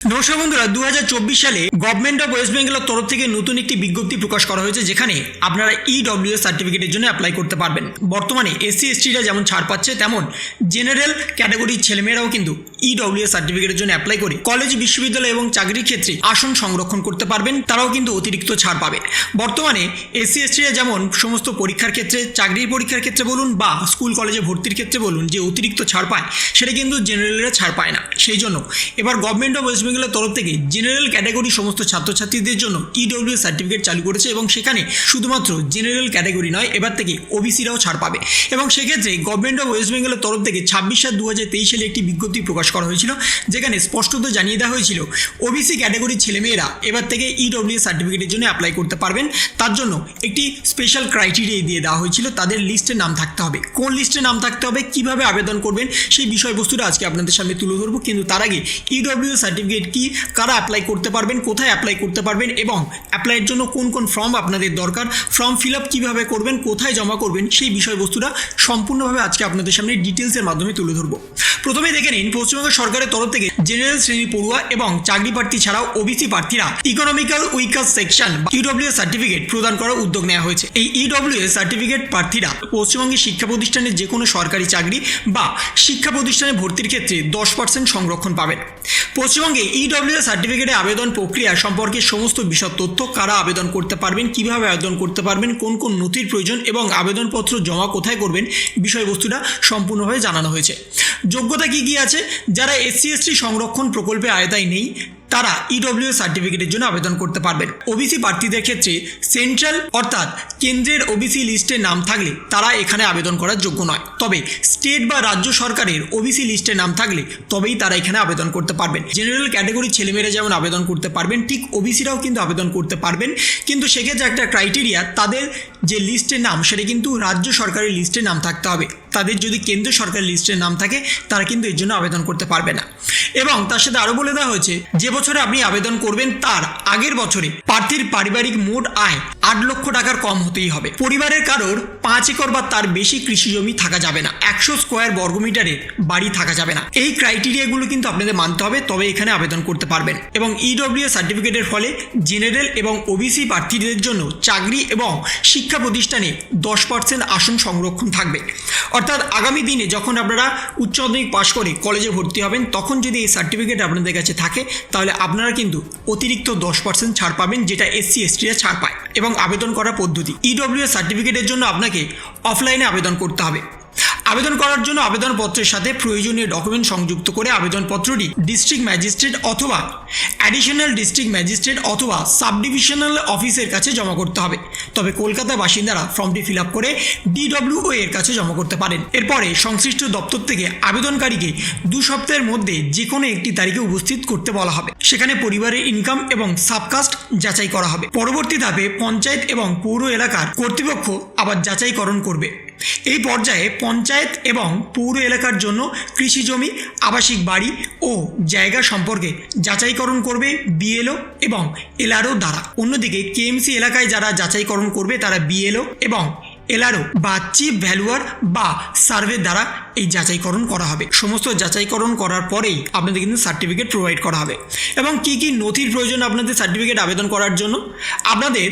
নমস্কার বন্ধুরা দু হাজার চব্বিশ সালে গভর্নমেন্ট অফ ওয়েস্ট বেঙ্গলের তরফ থেকে নতুন একটি বিজ্ঞপ্তি প্রকাশ করা হয়েছে, যেখানে আপনারা E ইডব্লিউ সার্টিফিকেটের জন্য অ্যাপ্লাই করতে পারবেন। বর্তমানে এসসি এসটিরা যেমন ছাড় পাচ্ছে, তেমন জেনারেল ক্যাটাগরির ছেলেমেয়েরাও কিন্তু E ইডব্লিউ সার্টিফিকেটের জন্য অ্যাপ্লাই করে কলেজ বিশ্ববিদ্যালয় এবং চাকরির ক্ষেত্রে আসন সংরক্ষণ করতে পারবেন, তারাও কিন্তু অতিরিক্ত ছাড় পাবে। বর্তমানে এসসি এসটিরা যেমন সমস্ত পরীক্ষার ক্ষেত্রে, চাকরির পরীক্ষার ক্ষেত্রে বলুন বা স্কুল কলেজে ভর্তির ক্ষেত্রে বলুন, যে অতিরিক্ত ছাড় পায়, সেটা কিন্তু জেনারেলরা ছাড় পায় না। সেই জন্য এবার গভর্নমেন্ট অফ ওয়েস্ট বেঙ্গলের তরফ থেকে জেনারেল ক্যাটাগরি সমস্ত ছাত্রছাত্রীদের জন্য E ইডব্লিউ সার্টিফিকেট চালু করেছে এবং সেখানে শুধুমাত্র জেনারেল ক্যাটাগরি নয়, এবার থেকে ওবিসিরাও ছাড় পাবে। এবং সেক্ষেত্রে গভর্নমেন্ট অফ ওয়েস্ট বেঙ্গলের তরফ থেকে ছাব্বিশ সাত দু হাজার তেইশ সালে একটি বিজ্ঞপ্তি প্রকাশ করা হয়েছিল, যেখানে স্পষ্টত জানিয়ে দেওয়া হয়েছিল ওবিসি ক্যাটাগরির ছেলেমেয়েরা এবার থেকে E ইডব্লিউ সার্টিফিকেটের জন্য অ্যাপ্লাই করতে পারবেন। তার জন্য একটি স্পেশাল ক্রাইটেরিয়া দিয়ে দেওয়া হয়েছিল, তাদের লিস্টে নাম থাকতে হবে। কোন লিস্টে নাম থাকতে হবে, কীভাবে আবেদন করবেন, সেই বিষয়বস্তুটা আজকে আপনাদের সামনে তুলে ধরবো। কিন্তু তার আগে E ইডব্লিউ সার্টিফিকেট কি, কারা অ্যাপ্লাই করতে পারবেন, কোথায় অ্যাপ্লাই করতে পারবেন এবং অ্যাপ্লাইয়ের জন্য কোন কোন ফর্ম আপনাদের দরকার ফর্ম ফিল আপ কীভাবে করবেন, কোথায় জমা করবেন, সেই বিষয়বস্তুটা সম্পূর্ণভাবে আজকে আপনাদের সামনে ডিটেলসের মাধ্যমে তুলে ধরবো। প্রথমে দেখে নিন, পশ্চিমবঙ্গ সরকারের তরফ থেকে জেনারেল শ্রেণি পড়ুয়া এবং চাকরি প্রার্থী ছাড়াও ওবিসি প্রার্থীরা economical weaker section EW certificate প্রদান করার উদ্যোগ নেওয়া হয়েছে। এই ইডব্লিউ সার্টিফিকেট প্রার্থীরা পশ্চিমবঙ্গের শিক্ষা প্রতিষ্ঠানের যে কোনো সরকারি চাকরি বা শিক্ষা প্রতিষ্ঠানে ভর্তির ক্ষেত্রে দশ পার্সেন্ট সংরক্ষণ পাবেন। পশ্চিমবঙ্গে ইডব্লিউ সার্টিফিকেটে আবেদন প্রক্রিয়া সম্পর্কে সমস্ত বিষয় তথ্য কারা আবেদন করতে পারবেন, কীভাবে আবেদন করতে পারবেন, কোন কোন নথির প্রয়োজন এবং আবেদনপত্র জমা কোথায় করবেন বিষয়বস্তুটা সম্পূর্ণভাবে জানানো হয়েছে। যোগ্যতা কি কি আছে? যারা এসসি এসটি সংরক্ষণ প্রকল্পে আয়তায় নেই তারা E ইডব্লিউ সার্টিফিকেটের জন্য আবেদন করতে পারবেন। ওবিসি প্রার্থীদের ক্ষেত্রে সেন্ট্রাল অর্থাৎ কেন্দ্রের ওবিসি লিস্টে নাম থাকলে তারা এখানে আবেদন করার যোগ্য নয়। তবে স্টেট বা রাজ্য সরকারের ওবিসি লিস্টে নাম থাকলে তবেই তারা এখানে আবেদন করতে পারবেন। জেনারেল ক্যাটাগরির ছেলেমেয়েরা যেমন আবেদন করতে পারবেন, ঠিক ওবিসিরাও কিন্তু আবেদন করতে পারবেন। কিন্তু সেক্ষেত্রে একটা ক্রাইটেরিয়া তাদের যে লিস্টের নাম, সেটা কিন্তু রাজ্য সরকারের লিস্টে নাম থাকতে হবে। তাদের যদি কেন্দ্র সরকারের লিস্টের নাম থাকে, তারা কিন্তু এর জন্য আবেদন করতে পারবে না। এবং তার সাথে আরও বলে দেওয়া হয়েছে, যে বছরে আপনি আবেদন করবেন তার আগের বছরে। প্রার্থীর পারিবারিক মোট আয় আট লক্ষ টাকার কম হতেই হবে। পরিবারের কারোর পাঁচ একর বা তার বেশি কৃষি জমি থাকা যাবে না। একশো স্কোয়ার বর্গমিটারের বাড়ি থাকা যাবে না। এই ক্রাইটেরিয়াগুলো কিন্তু আপনাদের মানতে হবে, তবে এখানে আবেদন করতে পারবেন। এবং ইডব্লিউ সার্টিফিকেটের ফলে জেনারেল এবং ওবিসি প্রার্থীদের জন্য চাকরি এবং শিক্ষা প্রতিষ্ঠানে দশ পার্সেন্ট আসন সংরক্ষণ থাকবে। অর্থাৎ আগামী দিনে যখন আপনারা উচ্চ মাধ্যমিক পাশ করে কলেজে ভর্তি হবেন, তখন যদি এই সার্টিফিকেট আপনাদের কাছে থাকে, তাহলে আপনারা কিন্তু অতিরিক্ত দশ পার্সেন্ট ছাড় পাবেন যেটা এসসি এসটিরা ছাড় পায় এবং আবেদন করার পদ্ধতি। E ইডব্লিউ সার্টিফিকেটের জন্য আপনাকে অফলাইনে আবেদন করতে হবে। আবেদন করার জন্য আবেদনপত্রের সাথে প্রয়োজনীয় ডকুমেন্ট সংযুক্ত করে আবেদনপত্রটি ডিস্ট্রিক্ট ম্যাজিস্ট্রেট অথবা অ্যাডিশনাল ডিস্ট্রিক্ট ম্যাজিস্ট্রেট অথবা সাব ডিভিশনাল অফিসের কাছে জমা করতে হবে। তবে কলকাতার বাসিন্দারা ফর্মটি ফিল আপ করে ডিডব্লিউও এর কাছে জমা করতে পারেন। এরপরে সংশ্লিষ্ট দপ্তর থেকে আবেদনকারীকে দু সপ্তাহের মধ্যে যে কোনো একটি তারিখে উপস্থিত করতে বলা হবে। সেখানে পরিবারের ইনকাম এবং সাবকাস্ট যাচাই করা হবে। পরবর্তী ধাপে পঞ্চায়েত এবং পৌর এলাকার কর্তৃপক্ষ আবার যাচাইকরণ করবে। এই পর্যায়ে পঞ্চায়েত এবং পৌর এলাকার জন্য কৃষি জমি, আবাসিক বাড়ি ও জায়গা সম্পর্কে যাচাইকরণ করবে বিএলও এবং এলআরও দ্বারা। অন্যদিকে কেএমসি এলাকায় যারা যাচাইকরণ করবে তারা বিএলও এবং এলআরও বা চিফ ভ্যালুয়ার বা সার্ভে দ্বারা এই যাচাইকরণ করা হবে। সমস্ত যাচাইকরণ করার পরেই আপনাদের কিন্তু সার্টিফিকেট প্রোভাইড করা হবে। এবং কি কি নথির প্রয়োজন আপনাদের সার্টিফিকেট আবেদন করার জন্য? আপনাদের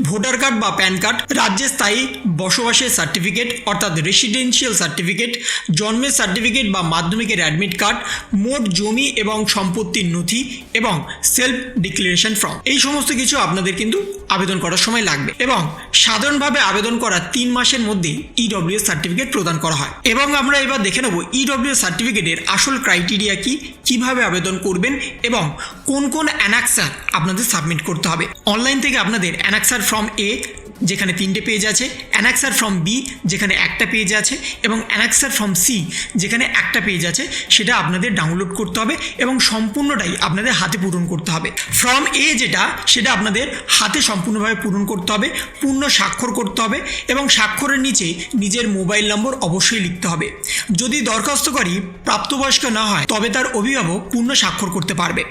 ভোটার কার্ড বা প্যান কার্ড রাজ্যে স্থায়ী বসবাসের সার্টিফিকেট, অর্থাৎ রেসিডেন্সিয়াল সার্টিফিকেট জন্মের সার্টিফিকেট বা মাধ্যমিকের অ্যাডমিট কার্ড মোট জমি এবং সম্পত্তির নথি এবং সেলফ ডিক্লারেশন ফর্ম এই সমস্ত কিছু আপনাদের কিন্তু আবেদন করার সময় লাগবে এবং সাধারণভাবে আবেদন করার তিন মাসের মধ্যে ইডব্লিউ সার্টিফিকেট প্রদান করা হয়। এবং আমরা এবার দেখে নেব ইডব্লিউ সার্টিফিকেটের আসল ক্রাইটেরিয়া কি, কীভাবে আবেদন করবেন এবং কোন কোন অ্যানাক্সার আপনাদের সাবমিট করতে হবে। অনলাইন থেকে আপনাদের অ্যানাক্সার ফর্ম এ যেখানে তিনটে পেজ আছে অ্যানাক্সার ফ্রম বি, যেখানে একটা পেজ আছে, এবং অ্যানাক্সার ফ্রম সি, যেখানে একটা পেজ আছে, সেটা আপনাদের ডাউনলোড করতে হবে এবং সম্পূর্ণটাই আপনাদের হাতে পূরণ করতে হবে। ফ্রম এ যেটা, সেটা আপনাদের হাতে সম্পূর্ণভাবে পূরণ করতে হবে, পূর্ণ স্বাক্ষর করতে হবে, এবং স্বাক্ষরের নিচে নিজের মোবাইল নম্বর অবশ্যই লিখতে হবে। যদি দরখাস্তকারী প্রাপ্তবয়স্ক না হয়, তবে তার অভিভাবক পূর্ণ স্বাক্ষর করতে পারবে।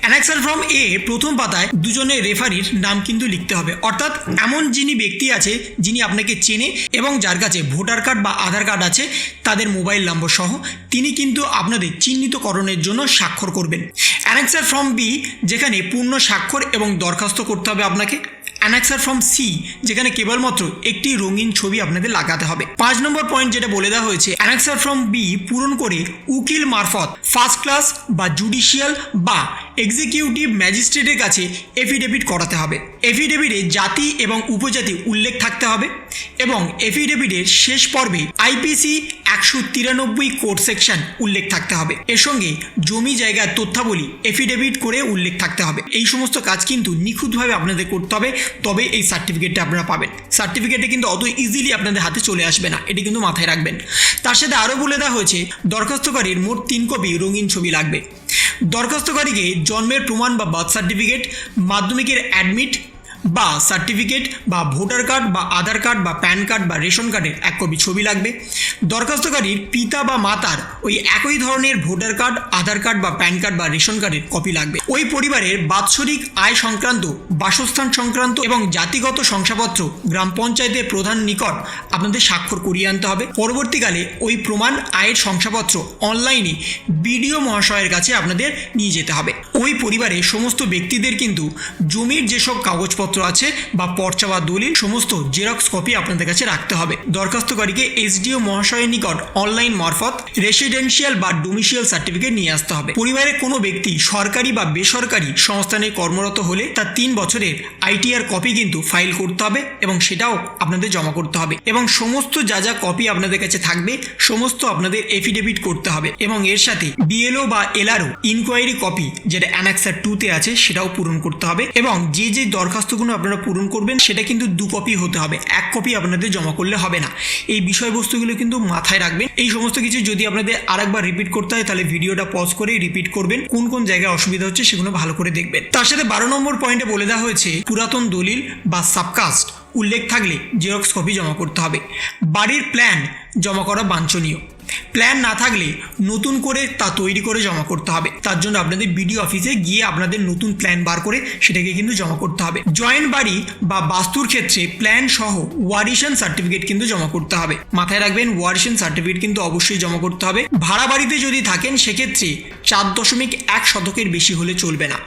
অ্যানাক্সার ফর্ম এ প্রথম পাতায় দুজনের রেফারির নাম কিন্তু লিখতে হবে। অর্থাৎ এমন যিনি ব্যক্তি আছে, যিনি আপনাকে চেনে এবং যার কাছে ভোটার কার্ড বা আধার কার্ড আছে, তাদের মোবাইল নম্বর সহ তিনি কিন্তু আপনাদের চিহ্নিতকরণের জন্য স্বাক্ষর করবেন। অ্যানেক্সার ফর্ম বি, যেখানে পূর্ণ স্বাক্ষর এবং দরখাস্ত করতে হবে আপনাকে। অ্যানাক্সার ফর্ম সি, যেখানে কেবলমাত্র একটি রঙিন ছবি আপনাদের লাগাতে হবে। পাঁচ নম্বর পয়েন্ট যেটা বলে দেওয়া হয়েছে, অ্যানাক্সার ফর্ম বি পূরণ করে উকিল মারফত ফার্স্ট ক্লাস বা জুডিশিয়াল বা এক্সিকিউটিভ ম্যাজিস্ট্রেটের কাছে এফিডেভিট করাতে হবে। এফিডেভিটে জাতি এবং উপজাতি উল্লেখ থাকতে হবে এবং এফিডেভিটের শেষ পর্বে আইপিসি একশো তিরানব্বই কোড সেকশন উল্লেখ থাকতে হবে। এর সঙ্গে জমি জায়গার তথ্যাবলী এফিডেভিট করে উল্লেখ থাকতে হবে। এই সমস্ত কাজ কিন্তু নিখুঁতভাবে আপনাদের করতে হবে, তবে এই সার্টিফিকেটটা আপনারা পাবেন। সার্টিফিকেটে কিন্তু অত ইজিলি আপনাদের হাতে চলে আসবে না, এটি কিন্তু মাথায় রাখবেন। তার সাথে আরও বলে দেওয়া হয়েছে, দরখাস্তকারীর মোট তিন কপি রঙিন ছবি লাগবে। দরখাস্তকারীকে জন্মের প্রমাণ বা বার্থ সার্টিফিকেট মাধ্যমিকের অ্যাডমিট বা সার্টিফিকেট বা ভোটার কার্ড বা আধার কার্ড বা প্যান কার্ড বা রেশন কার্ডের এক কপি ছবি লাগবে। দরখাস্তকারীর পিতা বা মাতার ওই একই ধরনের ভোটার কার্ড আধার কার্ড বা প্যান কার্ড বা রেশন কার্ডের কপি লাগবে। ওই পরিবারের বাৎসরিক আয় সংক্রান্ত, বাসস্থান সংক্রান্ত এবং জাতিগত শংসাপত্র গ্রাম পঞ্চায়েতের প্রধান নিকট আপনাদের স্বাক্ষর করিয়ে আনতে হবে। পরবর্তীকালে ওই প্রমাণ আয়ের শংসাপত্র অনলাইনে বিডিও মহাশয়ের কাছে আপনাদের নিয়ে যেতে হবে। ওই পরিবারের সমস্ত ব্যক্তিদের কিন্তু জমির যেসব কাগজপত্র আছে বা পর্চা বা দলিল, সমস্ত জেরক্স কপি আপনাদের কাছে রাখতে হবে। দরখাস্তকারীকে এসডিও মহাশয়ের নিকট অনলাইন মারফত রেসিডেন্সিয়াল বা ডোমিসিয়াল সার্টিফিকেট নিয়ে আসতে হবে। পরিবারের কোনো ব্যক্তি সরকারি বা বেসরকারি সংস্থানে কর্মরত হলে তার তিন বছরের আইটিআর কপি কিন্তু ফাইল করতে হবে এবং সেটাও আপনাদের জমা করতে হবে। এবং সমস্ত যা যা কপি আপনাদের কাছে থাকবে, সমস্ত আপনাদের এফিডেভিট করতে হবে। এবং এর সাথে বিএলও বা এলআরও ইনকোয়ারি কপি যেটা অ্যানাক্সার টুতে আছে, সেটাও পূরণ করতে হবে। এবং যে যে দরখাস্তগুলো আপনারা পূরণ করবেন, সেটা কিন্তু দু কপি হতে হবে। এক কপি আপনাদের জমা করলে হবে না। এই বিষয়বস্তুগুলো কিন্তু মাথায় রাখবেন। এই সমস্ত কিছু যদি আপনাদের আরেকবার রিপিট করতে হয়, তাহলে ভিডিওটা পজ করে রিপিট করবেন। কোন কোন জায়গায় অসুবিধা হচ্ছে সেগুলো ভালো করে দেখবেন। তার সাথে বারো নম্বর পয়েন্টে বলে দেওয়া হয়েছে, পুরাতন দলিল বা সাবকাস্ট উল্লেখ থাকলে জেরক্স কপি জমা করতে হবে। বাড়ির প্ল্যান জমা করা বাঞ্ছনীয়। প্ল্যান না থাকলে নতুন করে তা তৈরি করে জমা করতে হবে। তার জন্য আপনাদের বিডিও অফিসে গিয়ে আপনাদের নতুন প্ল্যান বার করে সেটাকে কিন্তু জমা করতে হবে। জয়েন্ট বাড়ি বা বাস্তুর ক্ষেত্রে প্ল্যান সহ ওয়ারিশন সার্টিফিকেট কিন্তু জমা করতে হবে। মাথায় রাখবেন ওয়ারিশন সার্টিফিকেট কিন্তু অবশ্যই জমা করতে হবে। ভাড়া বাড়িতে যদি থাকেন, সেক্ষেত্রে চার দশমিক এক শতকের বেশি হলে চলবে না।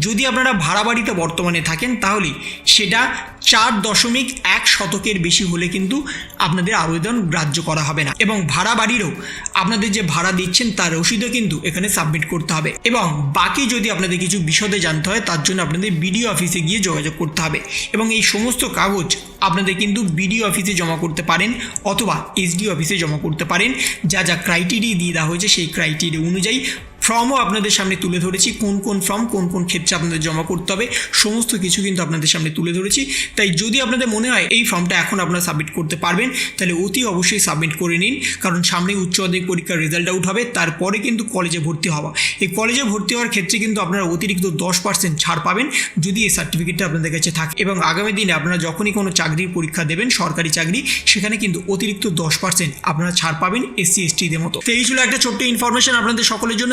যদি আপনারা ভাড়া বাড়িতে বর্তমানে থাকেন, তাহলে সেটা চার দশমিক এক শতকের বেশি হলে কিন্তু আপনাদের আবেদন গ্রাহ্য করা হবে না। এবং ভাড়া বাড়িরও আপনাদের যে ভাড়া দিচ্ছেন তার রসিদও কিন্তু এখানে সাবমিট করতে হবে। এবং বাকি যদি আপনাদের কিছু বিশদে জানতে হয়, তার জন্য আপনাদের বিডিও অফিসে গিয়ে যোগাযোগ করতে হবে। এবং এই সমস্ত কাগজ আপনাদের কিন্তু বিডিও অফিসে জমা করতে পারেন অথবা এসডি অফিসে জমা করতে পারেন। যা যা ক্রাইটেরিয়া দিয়ে দেওয়া হয়েছে সেই ক্রাইটেরিয়া অনুযায়ী ফর্মও আপনাদের সামনে তুলে ধরেছি। কোন কোন ফর্ম কোন কোন ক্ষেত্রে আপনাদের জমা করতে হবে, সমস্ত কিছু কিন্তু আপনাদের সামনে তুলে ধরেছি। তাই যদি আপনাদের মনে হয় এই ফর্মটা এখন আপনারা সাবমিট করতে পারবেন, তাহলে অতি অবশ্যই সাবমিট করে নিন। কারণ সামনে উচ্চ মাধ্যমিক পরীক্ষার রেজাল্ট আউট হবে, তারপরে কিন্তু কলেজে ভর্তি হওয়া। এই কলেজে ভর্তি হওয়ার ক্ষেত্রে কিন্তু আপনারা অতিরিক্ত দশ পার্সেন্ট ছাড় পাবেন, যদি এই সার্টিফিকেটটা আপনাদের কাছে থাকে। এবং আগামী দিনে আপনারা যখনই কোনো চাকরির পরীক্ষা দেবেন, সরকারি চাকরি, সেখানে কিন্তু অতিরিক্ত দশ পার্সেন্ট আপনারা ছাড় পাবেন এসসি এসটিদের মতো। তো এই ছিল একটা ছোট্ট ইনফরমেশন আপনাদের সকলের জন্য।